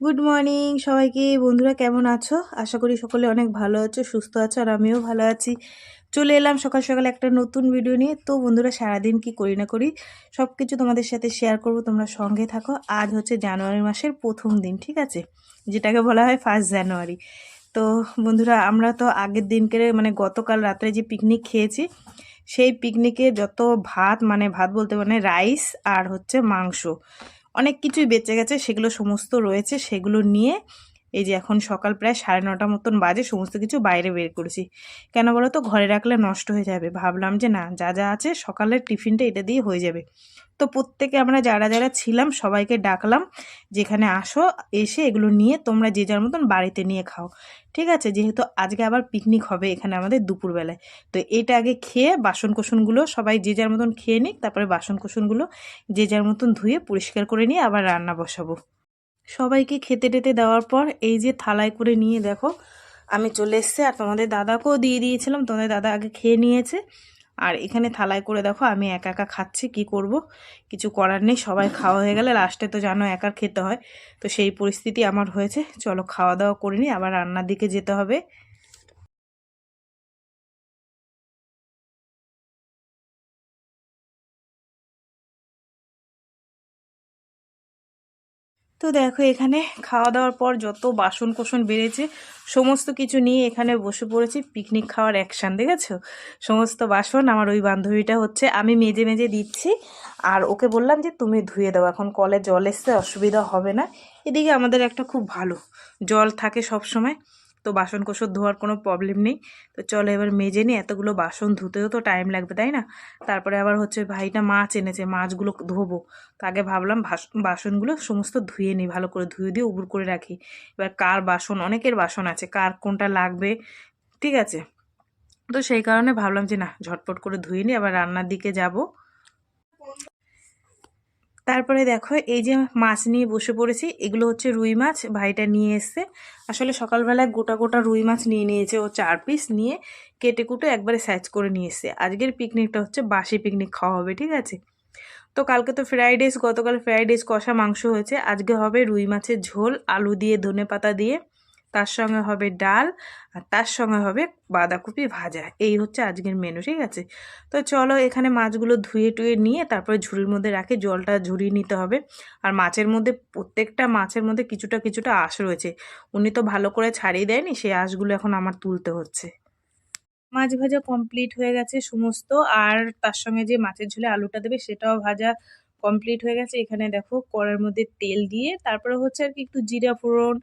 Good morning সবাইকে। বন্ধুরা, কেমন আছো? আশা করি সকলে অনেক ভালো আছো, সুস্থ আছো, আর আমিও ভালো আছি। চলে এলাম সকাল সকাল একটা নতুন ভিডিও নিয়ে। তো বন্ধুরা, সারাদিন কি করি না করি সব কিছু তোমাদের সাথে শেয়ার করব। তোমরা সঙ্গে থাকো। আজ হচ্ছে জানুয়ারি মাসের প্রথম দিন, ঠিক আছে? যেটাকে বলা হয় ফার্স্ট জানুয়ারি তো বন্ধুরা, আমরা তো আগের দিনকে মানে গতকাল রাত্রে যে পিকনিক খেয়েছি, সেই পিকনিকে যত ভাত মানে ভাত বলতে মানে রাইস আর হচ্ছে মাংস। অনেক কিছুই বেঁচে গেছে সেগুলো সমস্ত রয়েছে সেগুলো নিয়ে এই যে এখন সকাল প্রায় সাড়ে নটা মতন বাজে, সমস্ত কিছু বাইরে বের করেছি। কেন বলো তো? ঘরে রাখলে নষ্ট হয়ে যাবে। ভাবলাম যে না, যা যা আছে সকালের টিফিনটা এটা দিয়ে হয়ে যাবে। তো প্রত্যেকে আমরা যারা যারা ছিলাম, সবাইকে ডাকলাম, যেখানে আসো, এসে এগুলো নিয়ে তোমরা যে যার মতন বাড়িতে নিয়ে খাও। ঠিক আছে? যেহেতু আজকে আবার পিকনিক হবে এখানে আমাদের দুপুরবেলায়। তো এটা আগে খেয়ে বাসন কোসনগুলো সবাই যে যার মতন খেয়ে নিক, তারপরে বাসন কোসনগুলো যে যার মতন ধুয়ে পরিষ্কার করে নিয়ে আবার রান্না বসাবো। সবাইকে খেতে টেতে দেওয়ার পর এই যে থালায় করে নিয়ে দেখো, আমি চলে এসছে আর তোমাদের দাদাকেও দিয়ে দিয়েছিলাম। তোমাদের দাদা আগে খেয়ে নিয়েছে। আর এখানে থালায় করে দেখো, আমি একা একা খাচ্ছি, কি করব? কিছু করার নেই, সবাই খাওয়া হয়ে গেলে লাস্টে তো জানো একার খেতে হয়। তো সেই পরিস্থিতি আমার হয়েছে। চলো খাওয়া দাওয়া করে নিই, আবার রান্নার দিকে যেতে হবে। তো দেখো, এখানে খাওয়া দাওয়ার পর যত বাসন কোসন বেড়েছে, সমস্ত কিছু নিয়ে এখানে বসে পড়েছি পিকনিক খাওয়ার অ্যাকশান দেখেছ? সমস্ত বাসন, আমার ওই বান্ধবীটা হচ্ছে, আমি মেজে মেজে দিচ্ছি, আর ওকে বললাম যে তুমি ধুয়ে দাও, এখন কলে জল এসছে, অসুবিধা হবে না। এদিকে আমাদের একটা খুব ভালো জল থাকে সব সময় তো বাসন কোসন ধোয়ার কোনো প্রবলেম নেই। তো চলো এবার মেজে নিই, এতগুলো বাসন ধুতেও তো টাইম লাগবে, তাই না? তারপরে আবার হচ্ছে ভাইটা মাছ এনেছে, মাছগুলো ধোবো। তো আগে ভাবলাম বাসনগুলো সমস্ত ধুয়ে নিই, ভালো করে ধুয়ে দিয়ে উবুর করে রাখি। এবার কার বাসন, অনেকের বাসন আছে, কার কোনটা লাগবে, ঠিক আছে? তো সেই কারণে ভাবলাম যে না, ঝটপট করে ধুয়ে নিই, আবার রান্নার দিকে যাব। তারপরে দেখো, এই যে মাছ নিয়ে বসে পড়েছি, এগুলো হচ্ছে রুই মাছ। ভাইটা নিয়ে এসছে। আসলে সকালবেলায় গোটা গোটা রুই মাছ নিয়ে নিয়েছে। ও চার পিস নিয়ে কেটে কুটে একবারে স্যাচ করে নিয়ে এসছে। আজকের পিকনিকটা হচ্ছে বাসি পিকনিক খাওয়া হবে, ঠিক আছে? তো কালকে তো ফ্রাইড রাইস গতকাল ফ্রাইড রাইস কষা মাংস হয়েছে। আজকে হবে রুই মাছের ঝোল, আলু দিয়ে ধনে পাতা দিয়ে। তার সঙ্গে হবে ডাল আর তার সঙ্গে হবে বাঁধাকপি ভাজা। এই হচ্ছে আজকের মেনু ঠিক আছে? তো চলো এখানে মাছগুলো ধুয়ে টুয়ে নিয়ে তারপরে ঝুড়ির মধ্যে রাখে, জলটা ঝুড়িয়ে নিতে হবে। আর মাছের মধ্যে, প্রত্যেকটা মাছের মধ্যে কিছুটা কিছুটা আঁশ রয়েছে। উনি তো ভালো করে ছাড়িয়ে দেয়নি, সেই আঁশগুলো এখন আমার তুলতে হচ্ছে। মাছ ভাজা কমপ্লিট হয়ে গেছে সমস্ত। আর তার সঙ্গে যে মাছের ঝোলে আলুটা দেবে, সেটাও ভাজা কমপ্লিট হয়ে গেছে। এখানে দেখো কড়ার মধ্যে তেল দিয়ে, তারপরে হচ্ছে আর কি একটু জিরা ফোড়ন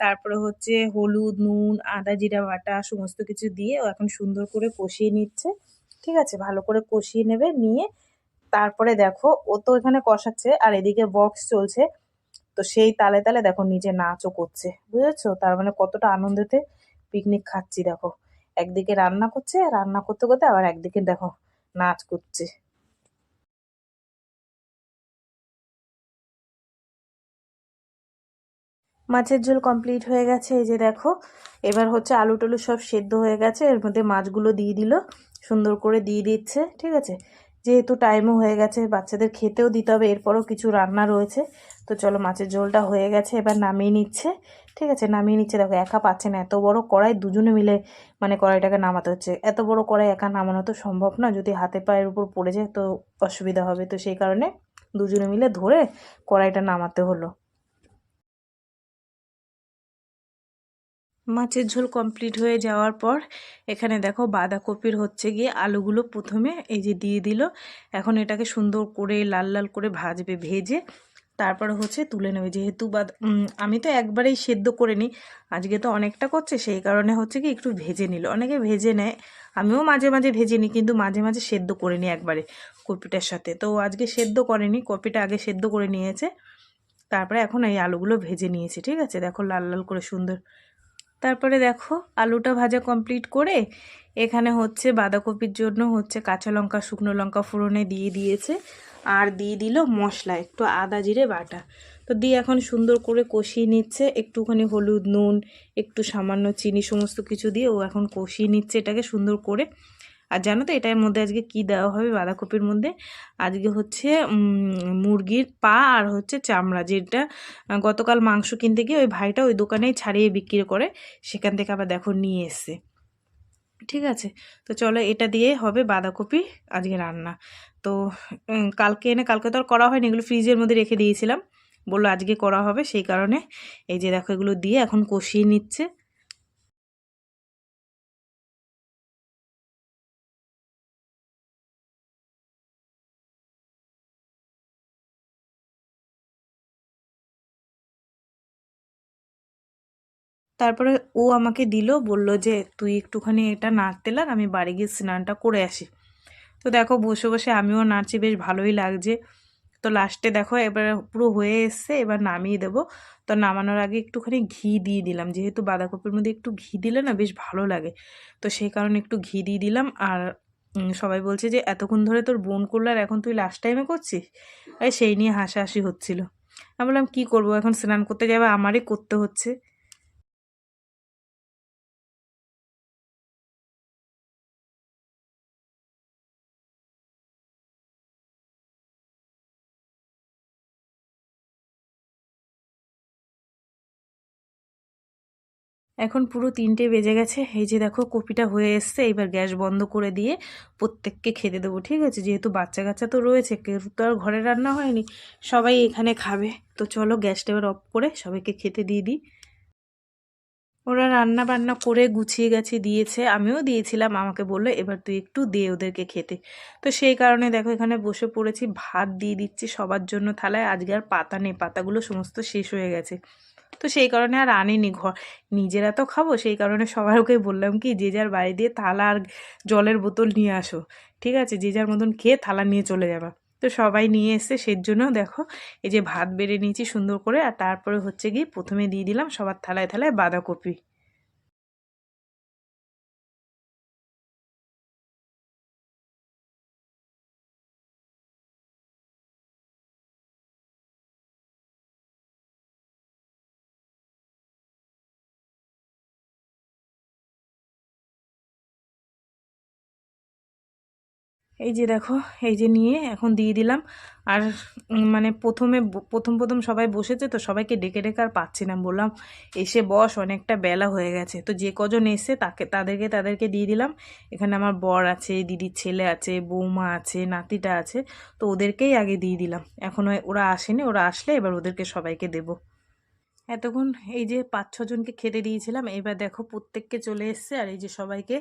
তারপরে হচ্ছে হলুদ, নুন, আদা, জিরা, বাটা সমস্ত কিছু দিয়ে ও এখন সুন্দর করে কষিয়ে নিচ্ছে। ঠিক আছে? ভালো করে কষিয়ে নেবে, নিয়ে তারপরে দেখো, ও তো এখানে কষাচ্ছে আর এদিকে বক্স চলছে। তো সেই তালে তালে দেখো নিজে নাচও করছে। বুঝেছ? তার মানে কতটা আনন্দেতে পিকনিক খাচ্ছি দেখো। একদিকে রান্না করছে, রান্না করতে করতে আবার একদিকে দেখো নাচ করছে। মাছের ঝোল কমপ্লিট হয়ে গেছে, এই যে দেখো। এবার হচ্ছে আলু টলু সব সেদ্ধ হয়ে গেছে, এর মধ্যে মাছগুলো দিয়ে দিল, সুন্দর করে দিয়ে দিচ্ছে, ঠিক আছে? যেহেতু টাইমও হয়ে গেছে, বাচ্চাদের খেতেও দিতে হবে, এরপরও কিছু রান্না রয়েছে। তো চলো মাছের ঝোলটা হয়ে গেছে, এবার নামিয়ে নিচ্ছে, ঠিক আছে? নামিয়ে নিচ্ছে, দেখো, একা পাচ্ছে না, এত বড় কড়াই দুজনে মিলে মানে কড়াইটাকে নামাতে হচ্ছে। এত বড় কড়াই একা নামানো তো সম্ভব না, যদি হাতে পায়ের উপর পড়ে যায় তো অসুবিধা হবে। তো সেই কারণে দুজনে মিলে ধরে কড়াইটা নামাতে হলো। মাছের ঝোল কমপ্লিট হয়ে যাওয়ার পর এখানে দেখো বাঁধাকপির হচ্ছে গিয়ে আলুগুলো প্রথমে এই যে দিয়ে দিল। এখন এটাকে সুন্দর করে লাল লাল করে ভাজবে, ভেজে তারপরে হচ্ছে তুলে নেবে। যেহেতু বাদ আমি তো একবারেই সেদ্ধ করে নিই আজকে তো অনেকটা করছে, সেই কারণে হচ্ছে কি একটু ভেজে নিল। অনেকে ভেজে নেয়, আমিও মাঝে মাঝে ভেজে নিই, কিন্তু মাঝে মাঝে সেদ্ধ করে নিই একবারে কপিটার সাথে। তো আজকে সেদ্ধ করেনি, কপিটা আগে সেদ্ধ করে নিয়েছে, তারপরে এখন এই আলুগুলো ভেজে নিয়েছে, ঠিক আছে? দেখো লাল লাল করে সুন্দর তারপরে দেখো আলুটা ভাজা কমপ্লিট করে এখানে হচ্ছে বাঁধাকপির জন্য হচ্ছে কাঁচা লঙ্কা, শুকনো লঙ্কা ফোড়নে দিয়ে দিয়েছে আর দিয়ে দিল মশলা, একটু আদা জিরে বাটা। তো দিয়ে এখন সুন্দর করে কষিয়ে নিচ্ছে, একটুখানি হলুদ নুন, একটু সামান্য চিনি সমস্ত কিছু দিয়ে ও এখন কষিয়ে নিচ্ছে এটাকে সুন্দর করে। আর জানো তো এটার মধ্যে আজকে কি দেওয়া হবে বাঁধাকপির মধ্যে? আজকে হচ্ছে মুরগির পা আর হচ্ছে চামড়া, যেটা গতকাল মাংস কিনতে গিয়ে ওই ভাইটা ওই দোকানেই ছাড়িয়ে বিক্রি করে সেখান থেকে আবার দেখো নিয়ে এসছে। ঠিক আছে? তো চলো এটা দিয়ে হবে বাঁধাকপি আজকে রান্না। তো কালকে এনে, কালকে তো আর করা হয়নি, এগুলো ফ্রিজের মধ্যে রেখে দিয়েছিলাম। বলল আজকে করা হবে, সেই কারণে এই যে দেখো এগুলো দিয়ে এখন কষিয়ে নিচ্ছে। তারপরে ও আমাকে দিল, বলল যে, তুই একটুখানি এটা নাড়তে লাগ আমি বাড়ি গিয়ে স্নানটা করে আসি। তো দেখো, বসে বসে আমিও নাড়ছি, বেশ ভালোই লাগছে। তো লাস্টে দেখো, এবার পুরো হয়ে এসছে, এবার নামিয়ে দেবো। তো নামানোর আগে একটুখানি ঘি দিয়ে দিলাম। যেহেতু বাঁধাকপির মধ্যে একটু ঘি দিলে না বেশ ভালো লাগে। তো সেই কারণে একটু ঘি দিয়ে দিলাম। আর সবাই বলছে যে, এতক্ষণ ধরে তোর বোন করল আর এখন তুই লাস্ট টাইমে করছিস? আর সেই নিয়ে হাসাহাসি হচ্ছিল। আমি বললাম, কী করব? এখন স্নান করতে যাবে, আমারই করতে হচ্ছে। এখন পুরো তিনটে বেজে গেছে। এই যে দেখো, কপিটা হয়ে এসছে। এবার গ্যাস বন্ধ করে দিয়ে প্রত্যেককে খেতে দেবো, ঠিক আছে? যেহেতু বাচ্চা কাচ্চা তো রয়েছে, কেউ তো আর ঘরে রান্না হয়নি, সবাই এখানে খাবে। তো চলো গ্যাসটা এবার অফ করে সবাইকে খেতে দিয়ে দিই। ওরা রান্না বান্না করে গুছিয়ে গেছে দিয়েছে, আমিও দিয়েছিলাম। আমাকে বলল, এবার তুই একটু দে ওদেরকে খেতে। তো সেই কারণে দেখো, এখানে বসে পড়েছি, ভাত দিয়ে দিচ্ছি সবার জন্য থালায়। আজকে আর পাতা নেই, পাতাগুলো সমস্ত শেষ হয়ে গেছে। তো সেই কারণে আর আনিনি ঘর। নিজেরা তো খাব, সেই কারণে সবাইকে বললাম কি, যে যার বাড়ি দিয়ে থালা আর জলের বোতল নিয়ে আসো। ঠিক আছে, যে যার মতন খেয়ে থালা নিয়ে চলে যাবা। তো সবাই নিয়ে এসে সেই জন্য দেখো, এই যে ভাত বেড়ে নিয়েছি সুন্দর করে, আর তারপরে হচ্ছে গিয়ে প্রথমে দিয়ে দিলাম সবার থালায় থালায় বাঁধাকপি। এই যে দেখো, এই যে নিয়ে এখন দিয়ে দিলাম। আর মানে প্রথমে প্রথম প্রথম সবাই বসেছে তো সবাইকে ডেকে ডেকে আর পাচ্ছি না। বললাম, এসে বস, অনেকটা বেলা হয়ে গেছে। তো যে কজন এসে তাকে, তাদেরকে তাদেরকে দিয়ে দিলাম। এখানে আমার বর আছে, দিদির ছেলে আছে, বৌমা আছে, নাতিটা আছে। তো ওদেরকেই আগে দিয়ে দিলাম। এখন ওরা আসেনি, ওরা আসলে এবার ওদেরকে সবাইকে দেবো। এতক্ষণ এই যে পাঁচ ছজনকে খেতে দিয়েছিলাম, এবার দেখো প্রত্যেককে চলে এসছে, আর এই যে সবাইকে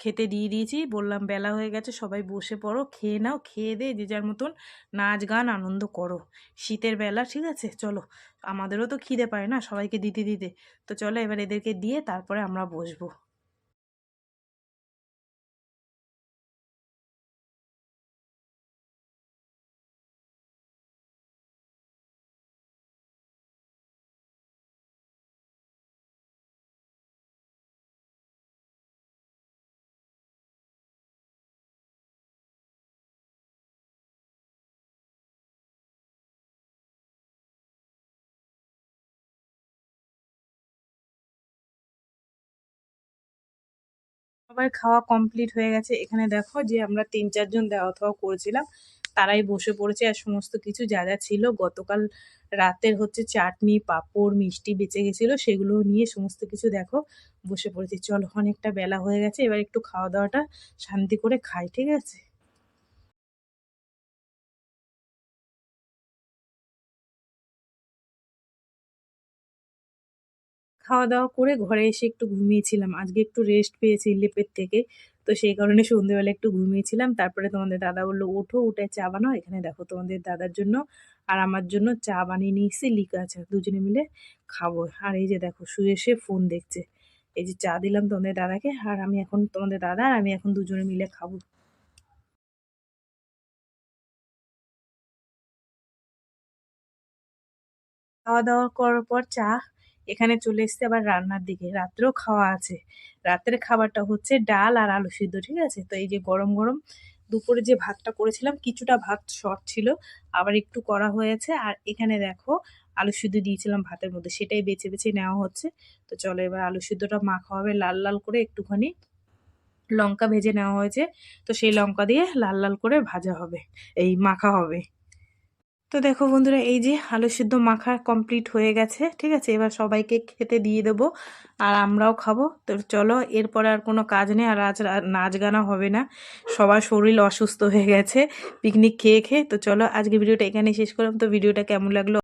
খেতে দিয়ে দিয়েছি। বললাম, বেলা হয়ে গেছে, সবাই বসে পড়ো, খেয়ে নাও, খেয়ে দে যে যার মতন নাচ গান আনন্দ করো। শীতের বেলা, ঠিক আছে? চলো, আমাদেরও তো খিদে পায় না সবাইকে দিতে দিতে। তো চলো, এবার এদেরকে দিয়ে তারপরে আমরা বসবো। সবার খাওয়া কমপ্লিট হয়ে গেছে। এখানে দেখো যে আমরা তিন চারজন দেওয়া থাওয়া করেছিলাম। তারাই বসে পড়েছে আর সমস্ত কিছু যা যা ছিল। গতকাল রাতের হচ্ছে চাটনি, পাঁপড়, মিষ্টি বেঁচে গেছিল। সেগুলো নিয়ে সমস্ত কিছু দেখো, বসে পড়েছে। চলো, অনেকটা বেলা হয়ে গেছে। এবার একটু খাওয়া দাওয়াটা শান্তি করে খাই, ঠিক আছে? খাওয়া দাওয়া করে ঘরে এসে একটু ঘুমিয়েছিলাম। আজকে একটু রেস্ট পেয়েছি লেপের থেকে। তো সেই কারণে সন্ধ্যেবেলা একটু ঘুমিয়েছিলাম। তারপরে তোমাদের দাদা বলল, ওঠো, উঠে চা বানাও। এখানে দেখো তোমাদের দাদার জন্য আর আমার জন্য চা বানিয়ে নিয়ে এসে লিকা আছে, দুজনে মিলে খাব। আর এই যে দেখো, শুয়ে শুয়ে ফোন দেখছে। এই যে চা দিলাম তোমাদের দাদাকে আর আমি এখন তোমাদের দাদা আর আমি এখন দুজনে মিলে খাব। খাওয়া দাওয়া করার পর চা এখানে চলে এসছে আবার রান্নার দিকে। রাত্রেও খাওয়া আছে। রাতের খাবারটা হচ্ছে ডাল আর আলু সিদ্ধ, ঠিক আছে? তো এই যে গরম গরম দুপুরে যে ভাতটা করেছিলাম, কিছুটা ভাত শর্ট ছিল, আবার একটু করা হয়েছে। আর এখানে দেখো আলু সিদ্ধ দিয়েছিলাম ভাতের মধ্যে, সেটাই বেছে বেছে নেওয়া হচ্ছে। তো চলো এবার আলু সিদ্ধটা মাখা হবে, লাল লাল করে একটুখানি লঙ্কা ভেজে নেওয়া হয়েছে। তো সেই লঙ্কা দিয়ে লাল লাল করে ভাজা হবে, এই মাখা হবে। তো দেখো বন্ধুরা, এই যে আলু সিদ্ধ মাখা কমপ্লিট হয়ে গেছে, ঠিক আছে? এবার সবাইকে খেতে দিয়ে দেব আর আমরাও খাব। তো চলো, এরপরে আর কোনো কাজ নেই আর আজ নাচ গানা হবে না। সবার শরীর অসুস্থ হয়ে গেছে পিকনিক খেয়ে খেয়ে। তো চলো, আজকে ভিডিওটা এখানে শেষ করলাম। তো ভিডিওটা কেমন লাগল?